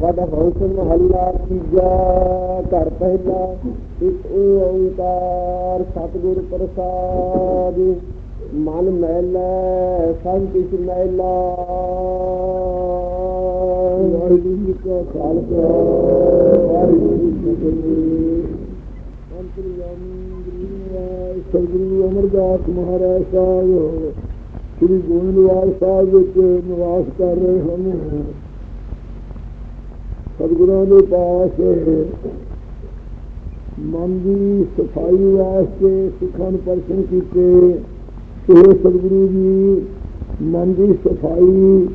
ਵਡ ਹੰਸ ਮਹੱਲਾ ਤੀਜਾ ਘਰ ਪਹਿਲਾ, ਇੱਕ ਓੰਕਾਰ ਸਤਿਗੁਰ ਪ੍ਰਸਾਦ। ਮਨ ਮੈਲਾ ਸਭ ਕਿਛ ਮੈਲਾ। ਵਾਹਿਗੁਰੂ ਜੀ ਕਾ ਖਾਲਸਾ, ਵਾਹਿਗੁਰੂ ਜੀ ਕੀ ਫਤਿਹ। ਅੰਤਰਯਾਮੀ ਗੁਰੂ ਸਤਿਗੁਰੂ ਅਮਰਦਾਸ ਮਹਾਰਾਜ ਸਾਹਿਬ, ਸ੍ਰੀ ਗੋਇੰਦਵਾਲ ਸਾਹਿਬ ਵਿੱਚ ਨਿਵਾਸ ਕਰ ਰਹੇ ਹਨ। ਸਤਿਗੁਰਾਂ ਦੇ ਪਾਸ ਮਨ ਦੀ ਸਫ਼ਾਈ ਵਾਸਤੇ ਸਿੱਖਾਂ ਨੂੰ ਪਰਸ਼ਨ ਕੀਤੇ ਇਹ ਸਤਿਗੁਰੂ ਜੀ ਮਨ ਦੀ ਸਫ਼ਾਈ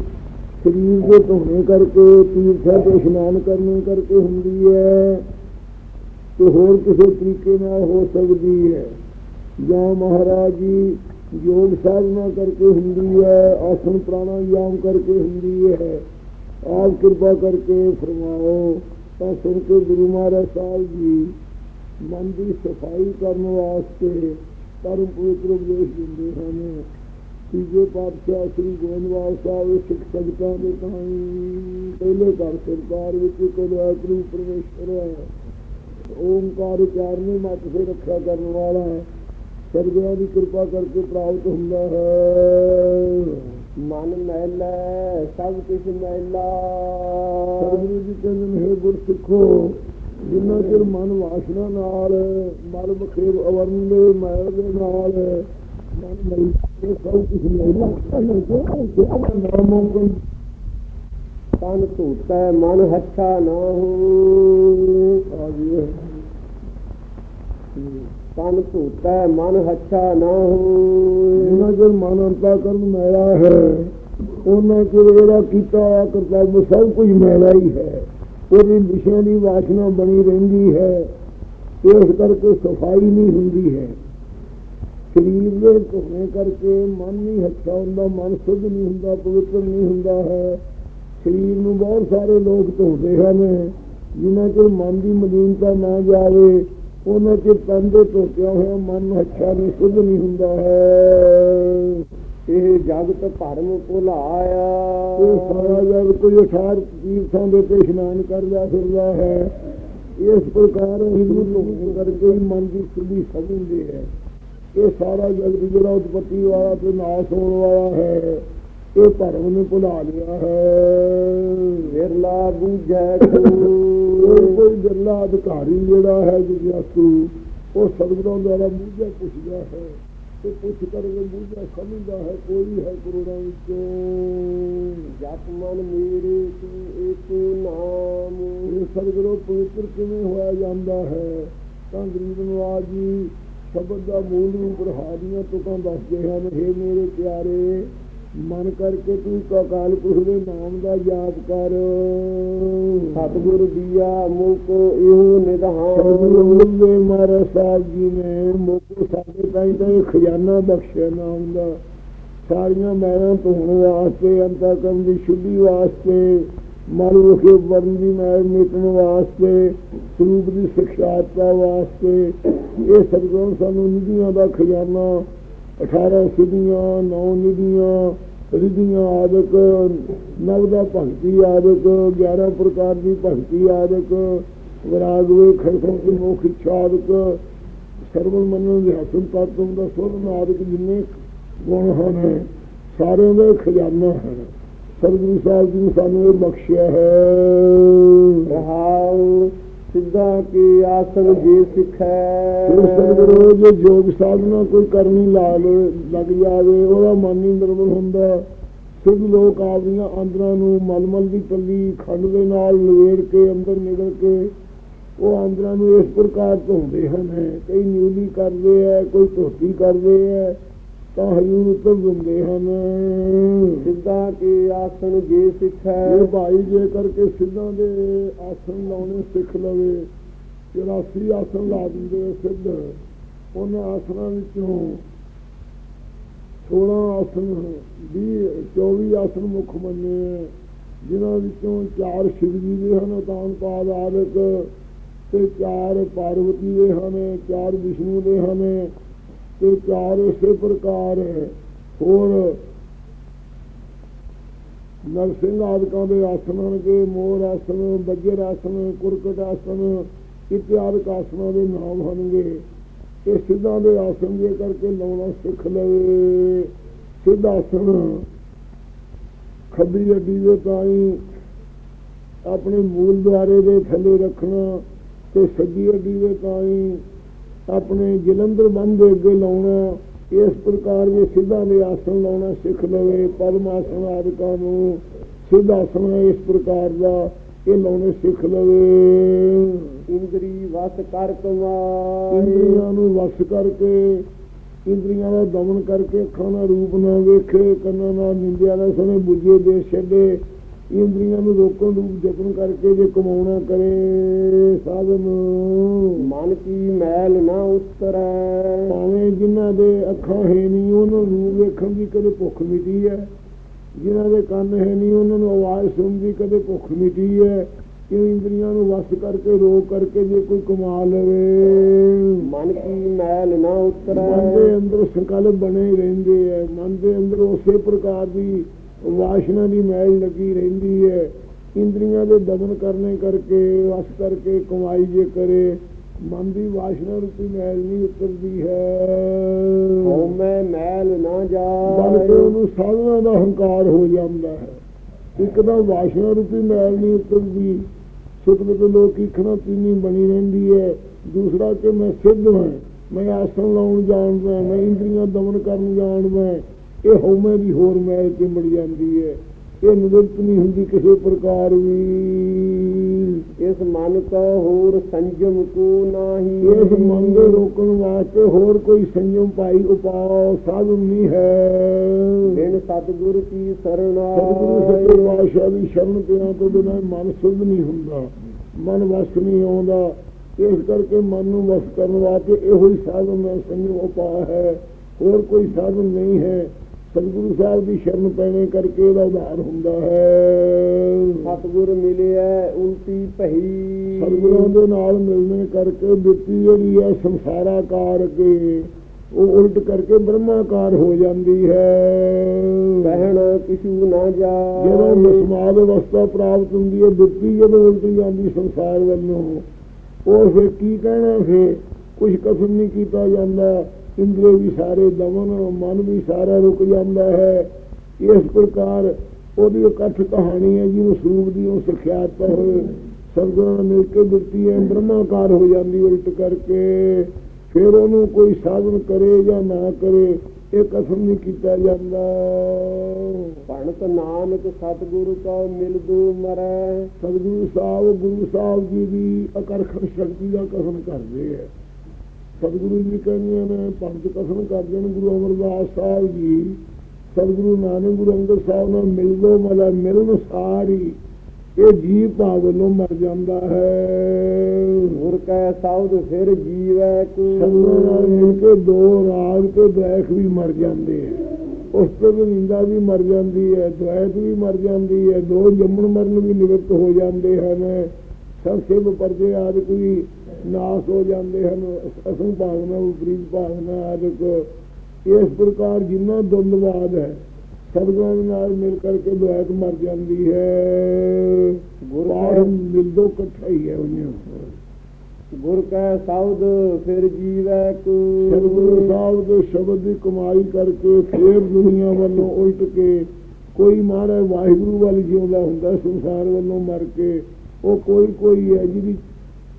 ਸਰੀਰ ਦੇ ਧੋਣੇ ਕਰਕੇ, ਤੀਰਥਾਂ ਤੇ ਇਸ਼ਨਾਨ ਕਰਨੇ ਕਰਕੇ ਹੁੰਦੀ ਹੈ, ਤੇ ਹੋਰ ਕਿਸੇ ਤਰੀਕੇ ਨਾਲ ਹੋ ਸਕਦੀ ਹੈ। ਜਾਂ ਮਹਾਰਾਜ ਜੀ ਯੋਗ ਸਾਧਨਾ ਕਰਕੇ ਹੁੰਦੀ ਹੈ ਆਸਨ ਪ੍ਰਾਣਾਯਾਮ ਕਰਕੇ ਹੁੰਦੀ ਹੈ। ਆਪ ਕਿਰਪਾ ਕਰਕੇ ਫਰਮਾਓ, ਤਾਂ ਸੁਣ ਕੇ ਗੁਰੂ ਮਹਾਰਾਜ ਸਾਹਿਬ ਜੀ ਮਨ ਦੀ ਸਫ਼ਾਈ ਕਰਨ ਵਾਸਤੇ ਧਰਮ ਪਵਿੱਤਰ ਉਪਦੇਸ਼ ਦਿੰਦੇ ਹਨ। ਤੀਜੇ ਪਾਤਸ਼ਾਹ ਸ੍ਰੀ ਗੋਬਿੰਦਵਾਲ ਸਾਹਿਬ ਸਿੱਖ ਸੰਗਤਾਂ ਦੇ ਤਾਈਂ ਪਹਿਲੇ ਘਰ ਸਰਕਾਰ ਵਿੱਚ ਕੋਈ ਆਤਰੂ ਪਰਮੇਸ਼ਰ ਹੈ। ਓਮਕਾਰ ਉਚਾਰਨੇ ਮਤ ਸੇ ਰੱਖਿਆ ਕਰਨ ਵਾਲਾ ਹੈ। ਸਰਗੁਰਾਂ ਦੀ ਕਿਰਪਾ ਕਰਕੇ ਪ੍ਰਾਪਤ ਹੁੰਦਾ ਹੈ। ਮਨ ਮੈਲਾ ਸਭ ਕੁਝ ਮੈਲਾ ਸਤਿਗੁਰੂ ਜੀ ਕਹਿੰਦੇ ਨੇ "ਹੇ ਗੁਰ ਸਿੱਖੋ ਜਿੰਨਾ ਚਿਰ ਮਨ ਵਾਸ਼ਨਾ ਨਾਲ ਮਲ ਬਖੇਰ ਅਵਰਨ ਮੈਲ ਦੇ ਨਾਲ ਮਨ ਮੈਲਾ ਸਭ ਕੁਝ ਮੈਲਾ ਆਪਣਾ ਨਾਮ ਮੰਗਣ ਤਨ ਧੂਤਾ ਮਨ ਹੱਛਾ ਨਾ ਹੋ ਆ ਜੀ ਤਨ ਧੂਤਾ ਮਨ ਹੱਛਾ ਨਾ ਹੋ ਜਿੰਨਾ ਚਿਰ ਮਨ ਅੰਤਾ ਕਰਨ ਮੈਲਾ ਹੈ ਉਹਨਾਂ ਚਿਰ ਜਿਹੜਾ ਕੀਤਾ ਕਰਤੱਵ ਸਭ ਕੁਝ ਮੈਲਾ ਹੀ ਹੈ। ਉਹਦੀ ਵਿਸ਼ਿਆਂ ਦੀ ਵਾਸ਼ਨਾ ਬਣੀ ਰਹਿੰਦੀ ਹੈ। ਇਸ ਕਰਕੇ ਸਫ਼ਾਈ ਨਹੀਂ ਹੁੰਦੀ ਹੈ। ਸਰੀਰ ਦੇ ਧੋਣੇ ਕਰਕੇ ਮਨ ਨਹੀਂ ਹੱਛਾ ਹੁੰਦਾ, ਮਨ ਸੁੱਧ ਨਹੀਂ ਹੁੰਦਾ, ਪਵਿੱਤਰ ਨਹੀਂ ਹੁੰਦਾ ਹੈ। ਸਰੀਰ ਨੂੰ ਬਹੁਤ ਸਾਰੇ ਲੋਕ ਧੋਦੇ ਹਨ ਜਿਨ੍ਹਾਂ ਚਿਰ ਮਨ ਦੀ ਮਲੀਨਤਾ ਨਾ ਜਾਵੇ ਉਹਨਾਂ ਚਿਰ ਤਨ ਦੇ ਧੋਤਿਆ ਹੋਇਆ ਮਨ ਅੱਛਾ ਨਹੀਂ ਸੁਧ ਨਹੀਂ ਹੁੰਦਾ ਹੈ। ਇਹ ਜਗਤ ਭਰਮ ਭੁਲਾਇਆ ਇਹ ਸਾਰਾ ਜਗ ਕੋਈ ਅਠਾਰ ਤੀਰਥਾਂ ਦੇ ਤੇ ਇਸ਼ਨਾਨ ਕਰਦਾ ਫਿਰਦਾ ਹੈ। ਇਸ ਪ੍ਰਕਾਰ ਹਿੰਦੂ ਧੋਣੇ ਕਰਕੇ ਹੀ ਮਨ ਦੀ ਸੁਧੀ ਸਮਝਦੇ ਹੈ। ਇਹ ਸਾਰਾ ਜਗਤ ਜਿਹੜਾ ਉਤਪਤੀ ਵਾਲਾ ਤੇ ਨਾਸ ਹੋਣ ਵਾਲਾ ਹੈ। ਇਹ ਧਰਮ ਨੂੰ ਭੁਲਾ ਲਿਆ ਹੈ। ਵਿਰਲਾ ਬੂਝੈ ਕੋਈ ਕੋਈ ਵਿਰਲਾ ਅਧਿਕਾਰੀ ਜਿਹੜਾ ਹੈ ਜਿਗਿਆਸੂ ਉਹ ਸਤਿਗੁਰਾਂ ਦੁਆਰਾ ਬੂਝਾ ਪੁੱਛਦਾ ਹੈ ਤੇ ਪੁੱਛ ਕਰਕੇ ਬੂਝਾ ਸਮਝਦਾ ਹੈ ਕੋਈ ਹੈ ਕਰੋੜਾਂ ਵਿੱਚੋਂ। ਜਪ ਮਨ ਮੇਰੇ ਤੂੰ ਏਕ ਨਾਮ। ਇਹ ਸਤਿਗੁਰੂ ਪਵਿੱਤਰ ਕਿਵੇਂ ਹੋਇਆ ਜਾਂਦਾ ਹੈ? ਤਾਂ ਗਰੀਬ ਨਵਾਜ ਜੀ ਸ਼ਬਦ ਦਾ ਮੂਲ ਰੂਪ ਰਹਾਦੀਆਂ ਤੁਕਾਂ ਦੱਸਦੇ ਹਨ हे ਮੇਰੇ ਪਿਆਰੇ ਮਨ ਕਰਕੇ ਤੂੰ ਅਕਾਲ ਪੁਰਖ ਦੇ ਨਾਮ ਦਾ ਯਾਦ ਕਰ। ਸਤਿਗੁਰ ਦੀਆ ਮੁਕ ਇਹੋ ਨਿਧਾਨ। ਸਤਿਗੁਰੂ ਮਹਾਰਾਜ ਸਾਹਿਬ ਜੀ ਨੇ ਮੁਕ ਸਾਡੇ ਤਾਈ ਤਾਂ ਇਹ ਖਜ਼ਾਨਾ ਬਖਸ਼ਿਆ ਨਾਮ ਦਾ ਸਾਰੀਆਂ ਮੈਲਾਂ ਧੋਣ ਵਾਸਤੇ ਅੰਤਕਰਮ ਦੀ ਸ਼ੁੱਧੀ ਵਾਸਤੇ, ਮਨ ਵਿਖੇ ਵਰਨ ਦੀ ਮੈਲ ਮਿਟਣ ਵਾਸਤੇ, ਸਰੂਪ ਦੀ ਸਿੱਖਿਆਤਾ ਵਾਸਤੇ, ਇਹ ਸਤਿਗੁਰੂ ਸਾਨੂੰ ਨਿਧੀਆਂ ਦਾ ਖਜ਼ਾਨਾ 18 ਸਿੱਧੀਆਂ, ਨੌ ਨਿਧੀਆਂ, ਰਿਧੀਆਂ ਆਦਿਕ, ਨਵ ਦਾ ਭਗਤੀ ਆਦਿਕ 11 ਪ੍ਰਕਾਰ ਦੀ ਭਗਤੀ ਆਦਿਕ ਵਿਰਾਗ ਵੇ ਖਰਖੋਂ ਦੀ ਮੁਖ ਇੱਛਾ ਆਦਿਕ ਸਰਵਨ ਮੰਨਣ ਦੇ ਹਸਨ ਤਤਵ ਦਾ ਸੁਰਨ ਆਦਿਕ ਜਿੰਨੇ ਗੁਣ ਹਨ, ਸਾਰਿਆਂ ਦਾ ਖਜ਼ਾਨਾ ਹੈ। ਸਤਿਗੁਰੂ ਸਾਹਿਬ ਜੀ ਨੇ ਸਾਨੂੰ ਇਹ ਬਖਸ਼ਿਆ ਹੈ। ਰਹਾਉ ਸਿੱਧਾ ਕੀ ਆਸਨ ਜੀ ਸਿੱਖੈ। ਜੋ ਸਤਿਗੁਰੂ ਜੇ ਯੋਗ ਸਾਧਨਾ ਕੋਈ ਕਰਨੀ ਲਾ ਲੱਗ ਜਾਵੇ, ਉਹਦਾ ਮਨ ਹੀ ਨਿਰਮਲ ਹੁੰਦਾ ਸਿੱਧ ਲੋਕ ਆਪਦੀਆਂ ਅੰਦਰਾਂ ਨੂੰ ਮਲਮਲ ਦੀ ਪੱਲੀ ਖੰਡ ਦੇ ਨਾਲ ਲਵੇੜ ਕੇ ਅੰਦਰ ਨਿਕਲ ਕੇ ਉਹ ਅੰਦਰਾਂ ਨੂੰ ਇਸ ਪ੍ਰਕਾਰ ਧੋਂਦੇ ਹਨ। ਕਈ ਨਿਊਲੀ ਕਰਦੇ ਐ ਕੋਈ ਧੋਤੀ ਕਰਦੇ ਐ ਤਾਂ ਹਯੂਰ ਉੱਤਰ ਦਿੰਦੇ ਹਨ। ਸਿੱਧਾ ਕੇ ਆਸਨ ਜੇ ਸਿੱਖੈ। ਇਹ ਭਾਈ ਜੇ ਕਰਕੇ ਸਿੱਧਾਂ ਦੇ ਆਸਨ ਲਾਉਣੇ ਸਿੱਖ ਲਵੇ 84 ਆਸਨ ਲਾ ਦਿੰਦੇ ਸਿੱਧ। ਉਹਨਾਂ ਆਸਨਾਂ ਵਿੱਚੋਂ 16 ਆਸਨ 20 24 ਆਸਨ ਮੁੱਖ ਮੰਨੇ ਜਿਨ੍ਹਾਂ ਵਿੱਚੋਂ ਚਾਰ ਸ਼ਿਵ ਜੀ ਦੇ ਹਨ ਤਾਨ ਪਾਦ ਆਦਿਕ ਤੇ ਚਾਰ ਪਾਰਵਤੀ ਦੇ ਹਨ ਚਾਰ ਵਿਸ਼ਨੂੰ ਦੇ ਹਨ। ਤੇ ਚਾਰ ਇਸੇ ਪ੍ਰਕਾਰ ਹੋਰ ਨਰਸਿੰਘ ਆਦਿਕਾਂ ਦੇ ਆਸਨ ਹੋਣਗੇ ਮੋਰ ਆਸਨ ਬੱਜਰ ਆਸਨ ਕੁਰਕਟ ਆਸਨ ਇਤਿਆਦਿਕ ਆਸਨਾਂ ਦੇ ਨਾਮ ਹੋਣਗੇ। ਇਹ ਸਿੱਧਾਂ ਦੇ ਆਸਨ ਦੇ ਕਰਕੇ ਲਾਉਣਾ ਸਿੱਖ ਲਵੇ। ਸਿੱਧ ਆਸਨ ਖੱਬੀ ਅੱਡੀ ਦੇ ਤਾਈ ਆਪਣੇ ਮੂਲ ਦੁਆਰੇ ਦੇ ਥੱਲੇ ਰੱਖਣਾ ਤੇ ਸੱਜੀ ਅੱਡੀ ਦੇ ਤਾਈ ਆਪਣੇ ਜਲੰਧਰ ਬੰਦ ਦੇ ਅੱਗੇ ਲਾਉਣਾ ਇਸ ਪ੍ਰਕਾਰ ਦੇ ਸਿੱਧਾਂ ਦੇ ਆਸਨ ਲਾਉਣਾ ਸਿੱਖ ਲਵੇ ਪਦਮ ਆਸਨ ਆਦਿਕਾਂ ਨੂੰ ਸਿੱਧ ਆਸਨ ਇਸ ਪ੍ਰਕਾਰ ਦਾ ਇਹ ਲਾਉਣੇ ਸਿੱਖ ਲਵੇ। ਇੰਦਰੀ ਵਸ ਕਰ ਕਮਾਏ ਇੰਦਰੀਆਂ ਨੂੰ ਵਸ ਕਰਕੇ ਇੰਦਰੀਆਂ ਦਾ ਦਮਨ ਕਰਕੇ ਅੱਖਾਂ ਦਾ ਰੂਪ ਨਾ ਵੇਖੇ ਕੰਨਾਂ ਨਾਲ ਨਿੰਦਿਆ ਨਾ ਸੁਣੇ ਬੁੱਝੇ ਦੇ ਛੱਡੇ ਇੰਦਰੀਆਂ ਨੂੰ ਰੋਕਣ ਨੂੰ ਯਤਨ ਕਰਕੇ ਜੇ ਕਮਾਉਣਾ ਕਰੇ ਸਾਧਨ। ਮਨ ਕੀ ਮੈਲ ਨਾ ਉਤਰੈ ਭਾਵੇਂ ਜਿਨ੍ਹਾਂ ਦੇ ਅੱਖਾਂ ਹੈ ਨਹੀਂ ਉਹਨਾਂ ਨੂੰ ਵੇਖਣ ਦੀ ਕਦੇ ਭੁੱਖ ਮਿਟੀ ਹੈ। ਜਿਨ੍ਹਾਂ ਦੇ ਕੰਨ ਹੈ ਨਹੀਂ ਉਹਨਾਂ ਨੂੰ ਆਵਾਜ਼ ਸੁਣਨ ਦੀ ਕਦੇ ਭੁੱਖ ਮਿਟੀ ਹੈ। ਇਹ ਇੰਦਰੀਆਂ ਨੂੰ ਵਸ ਕਰਕੇ ਰੋਕ ਕਰਕੇ ਜੇ ਕੋਈ ਕਮਾ ਲਵੇ। ਮਨ ਕੀ ਮੈਲ ਨਾ ਮਨ ਦੇ ਉਤਰੈ ਅੰਦਰ ਸੰਕਲਪ ਬਣੇ ਰਹਿੰਦੇ ਹੈ। ਮਨ ਦੇ ਅੰਦਰ ਉਸੇ ਪ੍ਰਕਾਰ ਦੀ ਵਾਸ਼ਨਾ ਦੀ ਮੈਲ ਲੱਗੀ ਰਹਿੰਦੀ ਹੈ। ਇੰਦਰੀਆਂ ਦੇ ਦਮਨ ਕਰਨੇ ਕਰਕੇ ਵਸ ਕਰਕੇ ਕਮਾਈ ਜੇ ਕਰੇ ਮਨ ਦੀ ਵਾਸ਼ਨਾ ਰੂਪੀ ਮੈਲ ਨਹੀਂ ਉਤਰਦੀ ਹੈ। ਹਉਮੈ ਮੈਲ ਨਾ ਬਲਕਿ ਜਾਏ। ਉਹਨੂੰ ਸਾਧਨਾ ਦਾ ਹੰਕਾਰ ਹੋ ਜਾਂਦਾ ਹੈ। ਇੱਕਦਮ ਵਾਸ਼ਨਾ ਰੂਪੀ ਮੈਲ ਨਹੀਂ ਉਤਰਦੀ। ਸੁਤਮਿਤ ਲੋਕ ਖਾਣਾ ਪੀਣੀ ਬਣੀ ਰਹਿੰਦੀ ਹੈ। ਦੂਸਰਾ ਕਿ ਮੈਂ ਸਿੱਧ ਹਾਂ ਮੈਂ ਆਸਣ ਲਾਉਣ ਜਾਣਦਾ ਮੈਂ ਇੰਦਰੀਆਂ ਦਮਨ ਕਰਨ ਜਾਣਦਾ ਇਹ ਹਉਮੈ ਦੀ ਹੋਰ ਮੈਲ ਚਿੰਬੜ ਜਾਂਦੀ ਹੈ। ਇਹ ਨਿਵਰਤ ਨਹੀਂ ਹੁੰਦੀ ਕਿਸੇ ਪ੍ਰਕਾਰ ਵੀ। ਇਸ ਮਨ ਕੋ ਹੋਰ ਸੰਜਮ ਕੋ ਨਾਹੀ। ਇਸ ਮਨ ਦੇ ਰੋਕਣ ਵਾਸਤੇ ਹੋਰ ਕੋਈ ਸੰਯਮ ਪਾਈ ਉਪਾਅ ਸਾਧਨ ਨਹੀਂ ਹੈ। ਬਿਨ ਸਤਿਗੁਰ ਕੀ ਸਤਿਗੁਰੂ ਸਰਣਾਏ ਸੱਚੇ ਪਾਤਸ਼ਾਹ ਦੀ ਸ਼ਰਨ ਪਿਆ ਤੋਂ ਬਿਨਾਂ ਮਨ ਸੁਧ ਨਹੀਂ ਹੁੰਦਾ। ਮਨ ਵਸ ਨਹੀਂ ਆਉਂਦਾ। ਇਸ ਕਰਕੇ ਮਨ ਨੂੰ ਵਸ ਕਰਨ ਵਾਸਤੇ ਇਹੋ ਹੀ ਸਾਧਨ ਹੈ ਸੰਯਮ ਉਪਾਅ ਹੈ। ਹੋਰ ਕੋਈ ਸਾਧਨ ਨਹੀਂ ਹੈ। ਸਤਿਗੁਰੂ ਸਾਹਿਬ ਦੀ ਸ਼ਰਨ ਪੈਣੇ ਕਰਕੇ ਇਹਦਾ ਉਧਾਰ ਹੁੰਦਾ ਹੈ। ਸਤਿਗੁਰ ਮਿਲਿਆ ਉਲਟੀ ਭਈ। ਸਤਿਗੁਰਾਂ ਦੇ ਨਾਲ ਮਿਲਣੇ ਕਰਕੇ ਬਿਰਤੀ ਜਿਹੜੀ ਹੈ ਸੰਸਾਰਾਕਾਰ ਅੱਗੇ ਉਹ ਉਲਟ ਕਰਕੇ ਬ੍ਰਹਮਾਕਾਰ ਹੋ ਜਾਂਦੀ ਹੈ। ਕਹਿਣ ਕਿਛੂ ਨਾ ਜਦੋਂ ਜਾਏ ਸਮਾਦ ਅਵਸਥਾ ਪ੍ਰਾਪਤ ਹੁੰਦੀ ਹੈ ਬਿਰਤੀ ਜਦੋਂ ਉਲਟ ਜਾਂਦੀ ਸੰਸਾਰ ਵੱਲੋਂ। ਉਹ ਫਿਰ ਕੀ ਕਹਿਣਾ ਫਿਰ? ਕੁਝ ਕਸਮ ਨਹੀਂ ਕੀਤਾ ਜਾਂਦਾ। ਇੰਦਰੀ ਵੀ ਸਾਰੇ ਦਮਨ ਮਨ ਵੀ ਸਾਰਾ ਰੁਕ ਜਾਂਦਾ ਹੈ। ਇਸ ਪ੍ਰਕਾਰ ਉਹਦੀ ਇਕੱਠ ਕਹਾਣੀ ਹੈ ਜਿਹਨੂੰ ਸਰੂਪ ਦੀ ਉਹ ਸਿਖਿਆਤ ਹੋਏ ਸਤਿਗੁਰਾਂ ਨਾਲ ਮਿਲ ਕੇ ਬਿਰਤੀ ਹੈ ਬ੍ਰਹਮਾਕਾਰ ਹੋ ਜਾਂਦੀ ਉਲਟ ਕਰਕੇ। ਫਿਰ ਉਹਨੂੰ ਕੋਈ ਸਾਧਨ ਕਰੇ ਜਾਂ ਨਾ ਕਰੇ ਇਹ ਕਸਮ ਨਹੀਂ ਕੀਤਾ ਜਾਂਦਾ। ਭਣਤ ਨਾਨਕ ਸਤਿਗੁਰ ਕੋ ਮਿਲਦੂ ਮਰੈ। ਸਤਿਗੁਰੂ ਸਾਹਿਬ ਗੁਰੂ ਸਾਹਿਬ ਜੀ ਦੀ ਅਕਰਖਣ ਸ਼ਕਤੀ ਦਾ ਕਥਨ ਕਰਦੇ ਹੈ। ਸਤਿਗੁਰੂ ਜੀ ਕਹਿੰਦੇ ਨੇ ਪੰਜ ਕਥਨ ਕਰਦੇ ਨੇ ਗੁਰੂ ਅਮਰਦਾਸ ਸਾਹਿਬ ਜੀ। ਸਤਿਗੁਰੂ ਨਾਨਕ ਗੁਰੂ ਅੰਗਦ ਸਾਹਿਬ ਨਾਲ ਮਿਲਦੋ ਮਲਾ ਮਿਲਨ ਸਾਰੀ। ਇਹ ਜੀਵ ਭਾਵ ਵੱਲੋਂ ਮਰ ਜਾਂਦਾ ਹੈ। ਗੁਰ ਕੈ ਸਾਉਦ ਫਿਰ ਜੀਵੈ ਕੋ। ਨਾਲ ਮਿਲ ਕੇ ਦੋ ਰਾਗ ਤੇ ਦੈਖ ਵੀ ਮਰ ਜਾਂਦੇ ਹੈ। ਉਸ ਤੋਂ ਵੀ ਨਿੰਦਾ ਵੀ ਮਰ ਜਾਂਦੀ ਹੈ ਦੁਆਇਤ ਵੀ ਮਰ ਜਾਂਦੀ ਹੈ ਦੋ ਜੰਮਣ ਮਰਨ ਵੀ ਨਿਵਰਤ ਹੋ ਜਾਂਦੇ ਹਨ। ਸਭ ਸਿਵ ਪਰਦੇ ਆਦਿਕ ਵੀ ਨਾਸ ਹੋ ਜਾਂਦੇ ਹਨ। ਅਸੰ ਭਾਵਨਾ ਉਪਰੀਤ ਭਾਵਨਾ ਆਦਿਕ ਇਸ ਪ੍ਰਕਾਰ ਜਿੰਨਾ ਦੰਦਵਾਦ ਹੈ ਸਤਿਗੁਰਾਂ ਨਾਲ ਮਿਲ ਕਰਕੇ ਦੁਆਇਤ ਮਰ ਜਾਂਦੀ ਹੈ। ਗੁਰ ਮਿਲਦੋ ਇਕੱਠਾ ਹੀ ਹੈ ਉਹਨੇ। ਗੁਰ ਕੈ ਸਾਉਦ ਫਿਰ ਜੀਵੈ ਕੋ। ਸਤਿਗੁਰੂ ਸਾਹਿਬ ਦੇ ਸ਼ਬਦ ਦੀ ਕਮਾਈ ਕਰਕੇ ਫੇਰ ਦੁਨੀਆ ਵੱਲੋਂ ਉਲਟ ਕੇ ਕੋਈ ਮਹਾਰਾਜ ਵਾਹਿਗੁਰੂ ਵੱਲ ਜਿਉਂਦਾ ਹੁੰਦਾ ਸੰਸਾਰ ਵੱਲੋਂ ਮਰ ਕੇ ਉਹ ਕੋਈ ਕੋਈ ਹੈ ਜਿਹਦੀ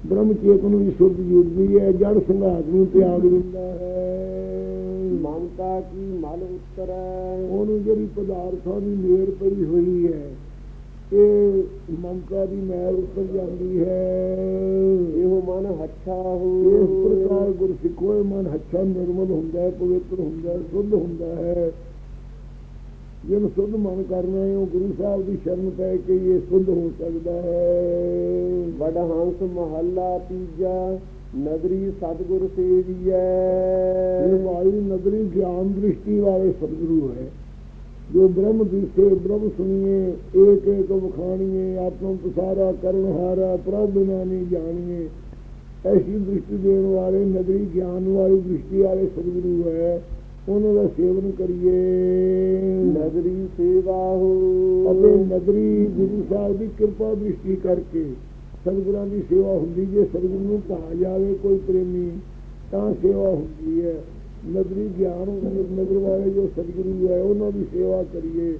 ਬ੍ਰਹਮ ਚੇਤਨ ਵੀ ਸੁੱਧ ਜੁੜਦੀ ਹੈ ਜੜ ਸੰਘਾਤ ਨੂੰ ਤਿਆਗ ਦਿੰਦਾ ਹੈ। ਮਮਤਾ ਕੀ ਮਲ ਉਤਰੈ ਉਹਨੂੰ ਜਿਹੜੀ ਪਦਾਰਥਾਂ ਦੀ ਮੇਰ ਪਈ ਹੋਈ ਹੈ ਇਹ ਮਮਤਾ ਦੀ ਮੈਲ ਉੱਤਰ ਜਾਂਦੀ ਹੈ। ਇਹੋ ਮਨ ਹੱਛਾ ਇਸ ਹੋ ਪ੍ਰਕਾਰ ਗੁਰਸਿੱਖੋ ਇਹ ਮਨ ਹੱਛਾ ਨਿਰਮਲ ਹੁੰਦਾ ਹੈ ਪਵਿੱਤਰ ਹੁੰਦਾ ਹੈ ਸ਼ੁੱਧ ਹੁੰਦਾ ਹੈ। ਜਿਹਨੂੰ ਸ਼ੁੱਧ ਮਨ ਕਰਨਾ ਹੈ ਉਹ ਗੁਰੂ ਸਾਹਿਬ ਦੀ ਸ਼ਰਨ ਪੈ ਕੇ ਇਹ ਸ਼ੁੱਧ ਹੋ ਸਕਦਾ ਹੈ। ਵਡ ਹੰਸ ਮਹੱਲਾ ਤੀਜਾ ਨਦਰੀ ਸਤਿਗੁਰ ਸੇਵੀਐ। ਇਹ ਵਾਲੀ ਨਗਰੀ ਗਿਆਨ ਦ੍ਰਿਸ਼ਟੀ ਵਾਲੇ ਸਤਿਗੁਰੂ ਹੈ। ਜੋ ਬ੍ਰਹਮ ਦਿਸੇ ਬ੍ਰਹਮ ਸੁਣੀਏ ਏਕ ਏਕ ਵਖਾਣੀਏ ਆਤਮ ਪਸਾਰਾ ਕਰਨ ਹਾਰਾ ਪ੍ਰਭ ਬਿਨਾ ਨਹੀਂ ਜਾਣੀਏ। ਐਸੀ ਦ੍ਰਿਸ਼ਟੀ ਦੇਣ ਵਾਲੇ ਨਗਰੀ ਗਿਆਨ ਵਾਲੀ ਦ੍ਰਿਸ਼ਟੀ ਵਾਲੇ ਸਤਿਗੁਰੂ ਹੈ। ਉਹਨਾਂ ਦਾ ਸੇਵਨ ਕਰੀਏ। ਨਦਰੀ ਸੇਵਾਹੂ ਅਤੇ ਨਗਰੀ ਗੁਰੂ ਸਾਹਿਬ ਦੀ ਕਿਰਪਾ ਦ੍ਰਿਸ਼ਟੀ ਕਰਕੇ ਸਤਿਗੁਰਾਂ ਦੀ ਸੇਵਾ ਹੁੰਦੀ ਜੇ ਸਤਿਗੁਰੂ ਨੂੰ ਭਾ ਜਾਵੇ ਕੋਈ ਪ੍ਰੇਮੀ ਤਾਂ ਸੇਵਾ ਹੁੰਦੀ ਹੈ। ਨਗਰੀ ਗਿਆਨ ਨਗਰ ਵਾਲੇ ਜੋ ਸਤਿਗੁਰੂ ਹੈ ਉਹਨਾਂ ਦੀ ਸੇਵਾ ਕਰੀਏ।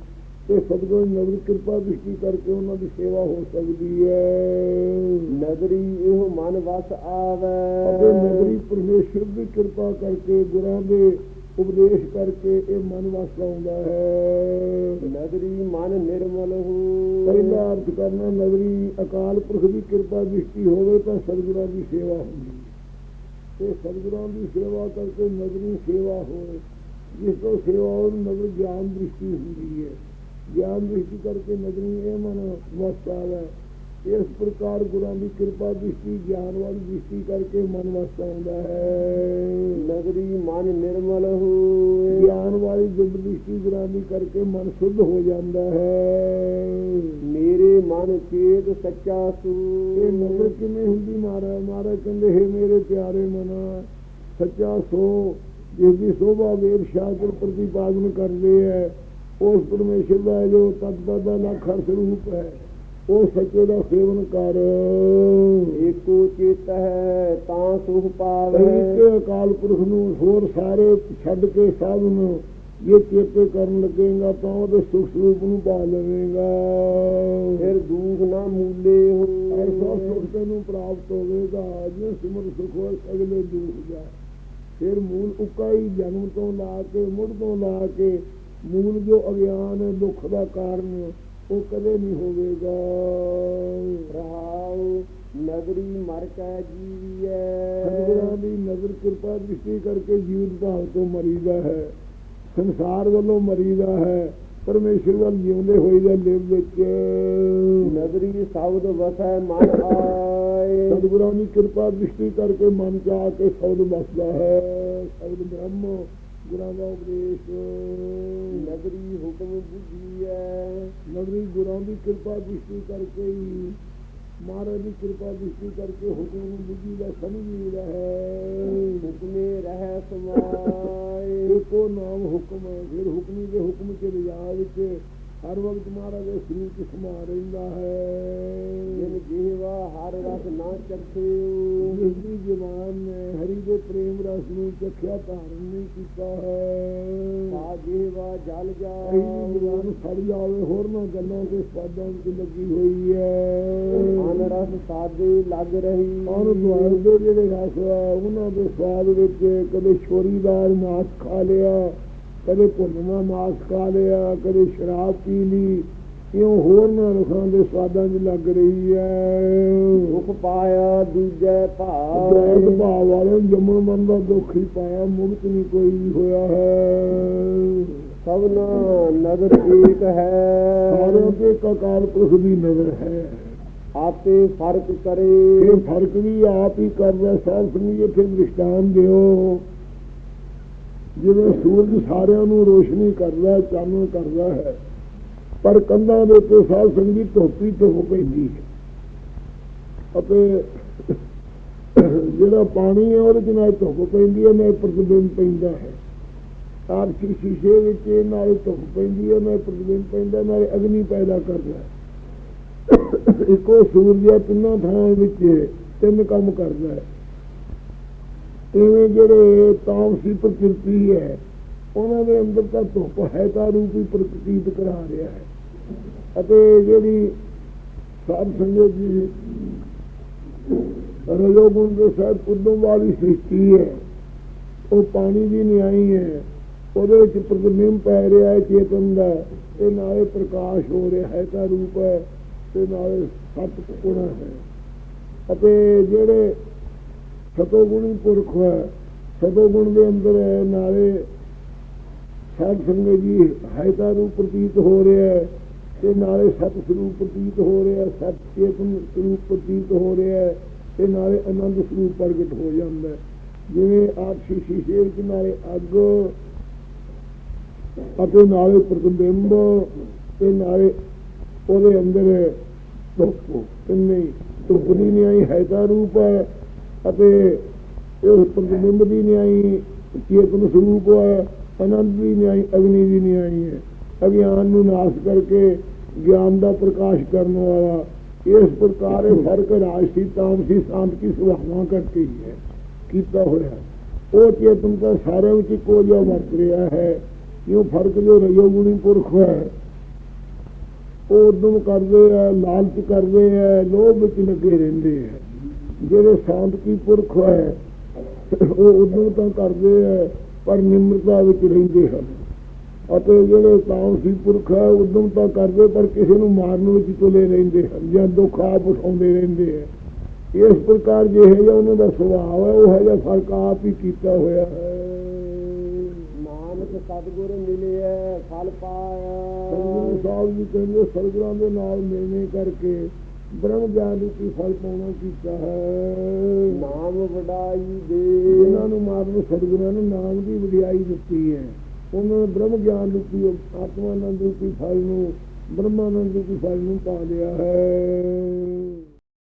ਤੇ ਸਤਿਗੁਰੂ ਦੀ ਨਗਰ ਕਿਰਪਾ ਦ੍ਰਿਸ਼ਟੀ ਕਰਕੇ ਉਹਨਾਂ ਦੀ ਸੇਵਾ ਹੋ ਸਕਦੀ ਹੈ। ਨਦਰੀ ਇਹੋ ਮਨ ਵਸ ਅਤੇ ਆਵੈ ਨਗਰੀ ਪਰਮੇਸ਼ਰ ਦੀ ਕਿਰਪਾ ਕਰਕੇ ਗੁਰਾਂ ਦੇ ਉਪਦੇਸ਼ ਕਰਕੇ ਇਹ ਮਨ ਵਸ ਆਉਂਦਾ ਹੈ। ਨਦਰੀ ਮਨ ਨਿਰਮਲ ਹੋ। ਪਹਿਲਾ ਅਰਥ ਕਰਨਾ ਨਗਰੀ ਅਕਾਲ ਪੁਰਖ ਦੀ ਕਿਰਪਾ ਦ੍ਰਿਸ਼ਟੀ ਹੋਵੇ ਤਾਂ ਸਤਿਗੁਰਾਂ ਦੀ ਸੇਵਾ ਹੁੰਦੀ ਹੈ। ਤੇ ਸਤਿਗੁਰਾਂ ਦੀ ਸੇਵਾ ਕਰਕੇ ਨਗਰੀ ਸੇਵਾ ਹੋਵੇ ਜਿਸ ਤੋਂ ਸੇਵਾ ਉਹ ਨਗਰ ਗਿਆਨ ਦ੍ਰਿਸ਼ਟੀ ਹੁੰਦੀ ਹੈ। ਗਿਆਨ ਦ੍ਰਿਸ਼ਟੀ ਕਰਕੇ ਨਗਰੀ ਇਹ ਮਨ ਵਸਦਾ ਹੈ। ਇਸ ਪ੍ਰਕਾਰ ਗੁਰਾਂ ਦੀ ਕਿਰਪਾ ਦ੍ਰਿਸ਼ਟੀ ਗਿਆਨ ਵਾਲੀ ਦ੍ਰਿਸ਼ਟੀ ਕਰਕੇ ਮਨ ਵਸਦਾ ਆਉਂਦਾ ਹੈ। ਨਗਰੀ ਮਨ ਨਿਰਮਲ ਹੋਏ। ਗਿਆਨ ਵਾਲੀ ਦਿਵ ਦ੍ਰਿਸ਼ਟੀ ਗੁਰਾਂ ਦੀ ਕਰਕੇ ਮਨ ਸ਼ੁੱਧ ਹੋ ਜਾਂਦਾ ਹੈ। ਮੇਰੇ ਮਨ ਚੇਤ ਸੱਚਾ ਸੂ। ਇਹ ਨਜ਼ਰ ਕਿਵੇਂ ਹੁੰਦੀ ਮਾਰਾ ਮਾਰਾ ਕਹਿੰਦੇ ਹੈ ਮੇਰੇ ਪਿਆਰੇ ਮਨਾ ਸੱਚਾ ਸੋ ਜਿਸ ਦੀ ਸੋਭਾ ਵੇਦ ਸ਼ਾਸਤਰ ਪ੍ਰਤੀਪਾਦਨ ਕਰਦੇ ਹੈ ਉਸ ਪਰਮੇਸ਼ਰ ਦਾ ਜੋ ਤਤਪਦ ਦਾ ਲੱਖਰ ਸਰੂਪ ਹੈ। ਉਹ ਸੱਚੇ ਦਾ ਸੇਵਨ ਕਰ। ਏਕੋ ਚੇਤ ਹੈ ਤਾਂ ਸੁਖ ਪਾਵੈ। ਤੇ ਅਕਾਲ ਪੁਰਖ ਨੂੰ ਹੋਰ ਸਾਰੇ ਛੱਡ ਕੇ ਸਭ ਨੂੰ ਇਹ ਚੇਤੇ ਕਰਨ ਲੱਗੇਗਾ ਤਾਂ ਉਹਦੇ ਸੁਖ ਸਰੂਪ ਨੂੰ ਪਾ ਲਵੇਂਗਾ ਫਿਰ ਦੁਖ ਨਾ ਮੂਲੇ ਐਸਾ ਹੋ ਸੁਖ ਤੈਨੂੰ ਪ੍ਰਾਪਤ ਹੋਵੇਗਾ ਜੇ ਸਿਮਰ ਸੁਖ ਹੋਏ ਅਗਲੇ ਦੁੱਖ ਜਾ ਫਿਰ ਮੂਲ ਉੱਕਾ ਹੀ ਜਨਮ ਤੋਂ ਲਾ ਕੇ ਮੁੱਢ ਤੋਂ ਲਾ ਕੇ ਮੂਲ ਜੋ ਅਗਿਆਨ ਹੈ ਦੁੱਖ ਦਾ ਕਾਰਨ ਉਹ ਕਦੇ ਨਹੀਂ ਹੋਵੇਗਾ। ਰਹਾਉ ਨਗਰੀ ਮਰ ਕੈ ਸਤਿਗੁਰਾਂ ਜੀਵੀਐ ਦੀ ਨਜ਼ਰ ਕਿਰਪਾ ਦ੍ਰਿਸ਼ਟੀ ਕਰਕੇ ਜੀਵਤ ਭਾਵ ਤੋਂ ਮਰੀਦਾ ਹੈ। ਸੰਸਾਰ ਵੱਲੋਂ ਮਰੀਦਾ ਹੈ। ਪਰਮੇਸ਼ਰ ਵੱਲ ਜਿਉਂਦੇ ਹੋਈ ਦਾ ਲਿਵ ਵਿੱਚ। ਨਗਰੀ ਸ਼ਬਦ ਵਸੈ ਮਨ ਆਏ ਸਤਿਗੁਰਾਂ ਦੀ ਕਿਰਪਾ ਦ੍ਰਿਸ਼ਟੀ ਕਰਕੇ ਮਨ ਚ ਆ ਕੇ ਸ਼ਬਦ ਵਸਦਾ ਹੈ। ਸ਼ਬਦ ਬ੍ਰਹਮ ਗੁਰਾਂ ਦਾ ਉਪਦੇਸ਼। ਨਗਰੀ ਹੁਕਮ ਬੁੱਝੀਐ ਨਗਰੀ ਗੁਰਾਂ ਦੀ ਕਿਰਪਾ ਦ੍ਰਿਸ਼ਟੀ ਕਰਕੇ ਹੀ ਮਹਾਰਾਜ ਦੀ ਕਿਰਪਾ ਦ੍ਰਿਸ਼ਟੀ ਕਰਕੇ ਹੁਕਮ ਨੂੰ ਬੁੱਝੀ ਦਾ ਸਮਝੀਦਾ ਹੈ। ਹੁਕਮੇ ਰਹਿ ਸਮਾਏ। ਇੱਕੋ ਨਾਮ ਹੁਕਮ ਹੈ ਫਿਰ ਹੁਕਮੀ ਦੇ ਹੁਕਮ ਚ ਲਿਜਾ ਵਿੱਚ ਹਰ ਵਕਤ ਮਹਾਰਾਜ ਦੇ ਸਰੀਰ ਚ ਸਮਾ ਰਹਿੰਦਾ ਹੈ। ਜਿਨ ਜੀਵਾ ਹਰ ਰਸ ਨਾ ਚਖਿਓ ਜਿਸ ਦੀ ਜ਼ਬਾਨ ਨੇ ਹਰੀ ਦੇ ਪ੍ਰੇਮ ਰਸ ਨੂੰ ਚਖਿਆ ਧਾਰਨ ਨਹੀਂ ਕੀਤਾ ਹੈ। ਸਾ ਜੀਵਾ ਜਲ ਜਾਓ। ਜ਼ਬਾਨ ਫੜ ਜਾਵੇ ਹੋਰ ਨਾ ਗੱਲਾਂ ਦੇ ਸਵਾਦਾਂ ਵਿੱਚ ਲੱਗੀ ਹੋਈ ਹੈ। ਅਨ ਰਸ ਸਾਦੇ ਲੱਗ ਰਹੀ। ਔਰ ਦੁਆਰ ਦੇ ਜਿਹੜੇ ਰਸ ਆ ਉਹਨਾਂ ਦੇ ਸਵਾਦ ਵਿੱਚ ਕਦੇ ਛੋਰੀਦਾਰ ਮਾਸ ਖਾ ਲਿਆ। ਕਦੇ ਭੁੰਨਵਾ ਮਾਸ ਖਾ ਲਿਆ ਕਦੇ ਸ਼ਰਾਬ ਪੀ ਲਈ। ਇਉਂ ਹੋਰ ਨਾ ਰਸਾਂ ਦੇ ਸਵਾਦਾਂ 'ਚ ਲੱਗ ਰਹੀ ਹੈ ਦੁਖ ਪਾਇਆ ਦੂਜੈ ਭਾਵ। ਭਾਵ ਵਾਲੇ ਜੰਮਣ ਮਨ ਦਾ ਦੁੱਖ ਹੀ ਪਾਇਆ ਮੁਕਤ ਨਹੀਂ ਕੋਈ ਹੋਇਆ ਹੈ। ਸਭਨਾ ਨਦਰ ਏਕ ਹੈ। ਸਾਰਿਆਂ ਤੇ ਇੱਕ ਅਕਾਲ ਪੁਰਖ ਦੀ ਨਜ਼ਰ ਹੈ। ਆਪੇ ਫ਼ਰਕ ਕਰੇ। ਇਹ ਫ਼ਰਕ ਵੀ ਆਪ ਹੀ ਕਰਦਾ ਸਾਹਿਬ ਸੁਣੀਏ ਫਿਰ ਦ੍ਰਿਸ਼ਟਾਨ ਦਿਓ। ਜਿਵੇਂ ਸੂਰਜ ਸਾਰਿਆਂ ਨੂੰ ਰੋਸ਼ਨੀ ਕਰਦਾ ਚਾਨਣ ਕਰਦਾ ਹੈ, ਪਰ ਕੰਧਾਂ ਦੇ ਉੱਤੇ ਸਾਧ ਸੰਗੀ ਧੋਪੀ ਧੁੱਪ ਪੈਂਦੀ ਹੈ। ਅਤੇ ਜਿਹੜਾ ਪਾਣੀ ਹੈ, ਉਹਦੇ ਚ ਨਾਲ ਧੁੱਪ ਪੈਂਦੀ ਹੈ ਨਾਲ ਪ੍ਰਤੀਬਿੰਬ ਪੈਂਦਾ ਹੈ। ਆਪ ਸ਼ੀਸ਼ੇ ਵਿੱਚ ਨਾਲ ਧੁੱਪ ਪੈਂਦੀ ਹੈ ਨਾਲ ਪ੍ਰਤੀਬਿੰਬ ਪੈਂਦਾ ਨਾਲ ਅਗਨੀ ਪੈਦਾ ਕਰਦਾ ਹੈ। ਇੱਕੋ ਸੂਰਜ ਹੈ, ਤਿੰਨਾਂ ਥਾਂ ਵਿੱਚ ਤਿੰਨ ਕੰਮ ਕਰਦਾ ਹੈ। ਇਵੇਂ ਜਿਹੜੇ ਤਾਮਸੀ ਪ੍ਰਕਿਰਤੀ ਹੈ, ਉਹਨਾਂ ਦੇ ਅੰਦਰ ਤਾਂ ਧੁੱਪ ਹੈ ਤਾਂ ਰੂਪ ਹੀ ਪ੍ਰਤੀਤ ਕਰਾ ਰਿਹਾ ਹੈ। ਅਤੇ ਜਿਹੜੀ ਸਾਧ ਸੰਗਤ ਜੀ, ਰਜੋਗੁਣ ਦੇ ਸਾਹਿਬ ਉਦੋਂ ਵਾਲੀ ਸ੍ਰਿਸ਼ਟੀ ਹੈ, ਉਹ ਪਾਣੀ ਦੀ ਨਿਆਈ ਹੈ। ਉਹਦੇ ਵਿੱਚ ਪ੍ਰਤਿਬਿੰਬ ਪੈ ਰਿਹਾ ਹੈ, ਚੇਤਨ ਦਾ। ਇਹ ਨਾਲੇ ਪ੍ਰਕਾਸ਼ ਹੋ ਰਿਹਾ ਹੈ, ਤਾਂ ਰੂਪ ਹੈ, ਤੇ ਨਾਲੇ ਸਤ ਗੁਣ ਹੈ। ਅਤੇ ਜਿਹੜੇ ਸਤੋ ਗੁਣੀ ਪੁਰਖ ਹੈ ਸਤੋਗੁਣ ਦੇ ਅੰਦਰ ਹੈ, ਨਾਲੇ ਸਾਧ ਸੰਗਤ ਜੀ ਹੈ ਰੂਪ ਪ੍ਰਤੀਤ ਹੋ ਰਿਹਾ ਹੈ ਤੇ ਨਾਲੇ ਸਤ ਸਰੂਪ ਪ੍ਰਤੀਤ ਹੋ ਰਿਹਾ ਹੈ, ਸਤ ਚੇਤਨ ਸਰੂਪ ਪ੍ਰਤੀਤ ਹੋ ਰਿਹਾ ਹੈ ਤੇ ਨਾਲੇ ਆਨੰਦ ਸਰੂਪ ਪ੍ਰਗਟ ਹੋ ਜਾਂਦਾ ਹੈ। ਜਿਵੇਂ ਆਪ ਸ਼ੀਸ਼ੇ ਵਿੱਚ ਨਾਲੇ ਅੱਗ ਅਤੇ ਨਾਲੇ ਪ੍ਰਤਿਬਿੰਬ ਤੇ ਨਾਲੇ ਉਹਦੇ ਅੰਦਰ ਧੁੱਪ ਤਿੰਨੇ ਧੁੱਪ ਦੀ ਨਿਆਈ ਹੈ ਤਾਂ ਰੂਪ ਹੈ ਅਤੇ ਇਹ ਪ੍ਰਤਿਬਿੰਬ ਦੀ ਨਿਆਈ ਚੇਤਨ ਸਰੂਪ ਹੈ ਅਨੰਦ ਦੀ ਨਿਆਈ, ਅਗਨੀ ਦੀ ਨਿਆਈ ਹੈ। ਅਗਿਆਨ ਨੂੰ ਨਾਸ਼ ਕਰਕੇ ਗਿਆਨ ਦਾ ਪ੍ਰਕਾਸ਼ ਕਰਨ ਵਾਲਾ, ਇਸ ਪ੍ਰਕਾਰ ਇਹ ਫ਼ਰਕ ਰਾਜਸੀ ਤਾਮਸੀ ਸ਼ਾਂਤ ਕੀ ਸੁਭਾਵਾਂ ਕਰਕੇ ਹੀ ਹੈ, ਕੀਤਾ ਹੋਇਆ ਉਹ ਚੇਤਨ ਤਾਂ ਸਾਰਿਆਂ ਵਿੱਚ ਇੱਕੋ ਜਿਹਾ ਵਰਤ ਰਿਹਾ ਹੈ ਇਹ ਫ਼ਰਕ ਜੋ ਰਜੋ ਗੁਣੀ ਪੁਰਖ ਹੈ। ਉਹ ਉਦਮ ਕਰਦੇ ਆ ਲਾਲਚ ਕਰਦੇ ਆ ਲੋਭ ਵਿੱਚ ਲੱਗੇ ਰਹਿੰਦੇ ਆ ਜਿਹੜੇ ਸ਼ਾਂਤ ਕੀ ਪੁਰਖ ਹੈ ਉਹ ਉਦਮ ਤਾਂ ਕਰਦੇ ਆ ਪਰ ਨਿਮਰਤਾ ਵਿੱਚ ਰਹਿੰਦੇ ਹਨ। ਅਤੇ ਜਿਹੜੇ ਤਾਮਸੀ ਪੁਰਖ ਹੈ ਉਦਮ ਤਾਂ ਕਰਦੇ ਪਰ ਕਿਸੇ ਨੂੰ ਮਾਰਨ ਵਿੱਚ ਤੁਲੇ ਰਹਿੰਦੇ ਹਨ ਜਾਂ ਦੁੱਖ ਆਪ ਉਠਾਉਂਦੇ ਰਹਿੰਦੇ ਆ ਇਸ ਪ੍ਰਕਾਰ ਜਿਹੇ ਜਿਹਾ ਉਹਨਾਂ ਦਾ ਸੁਭਾਅ ਹੈ ਉਹ ਹੈ ਜਿਹਾ ਫ਼ਰਕ ਆਪ ਹੀ ਕੀਤਾ ਹੋਇਆ ਹੈ। ਨਾਨਕ ਸਤਿਗੁਰ ਮਿਲਿਆ ਫਲ ਪਾਇਆ। ਸੰਗਤ ਸਾਹਿਬ ਜੀ ਕਹਿੰਦੇ ਸਰਗੁਰਾਂ ਦੇ ਨਾਲ ਮਿਲਣੇ ਕਰਕੇ ਬ੍ਰਹਮ ਗਿਆਨ ਰੂਪੀ ਫਲ ਪਾਉਣਾ ਕੀਤਾ ਹੈ। ਨਾਮ ਵਡਾਈ ਦੇ। ਇਹਨਾਂ ਨੂੰ ਮਾਰਨ ਸਤਿਗੁਰਾਂ ਨੇ ਨਾਮ ਦੀ ਵਡਿਆਈ ਦਿੱਤੀ ਹੈ। ਉਹਨਾਂ ਨੇ ਬ੍ਰਹਮ ਗਿਆਨ ਰੂਪੀ ਆਤਮਾਨੰਦ ਰੂਪੀ ਫਲ ਨੂੰ ਬ੍ਰਹਮਾਨੰਦ ਰੂਪੀ ਫਲ ਨੂੰ ਪਾ ਲਿਆ ਹੈ।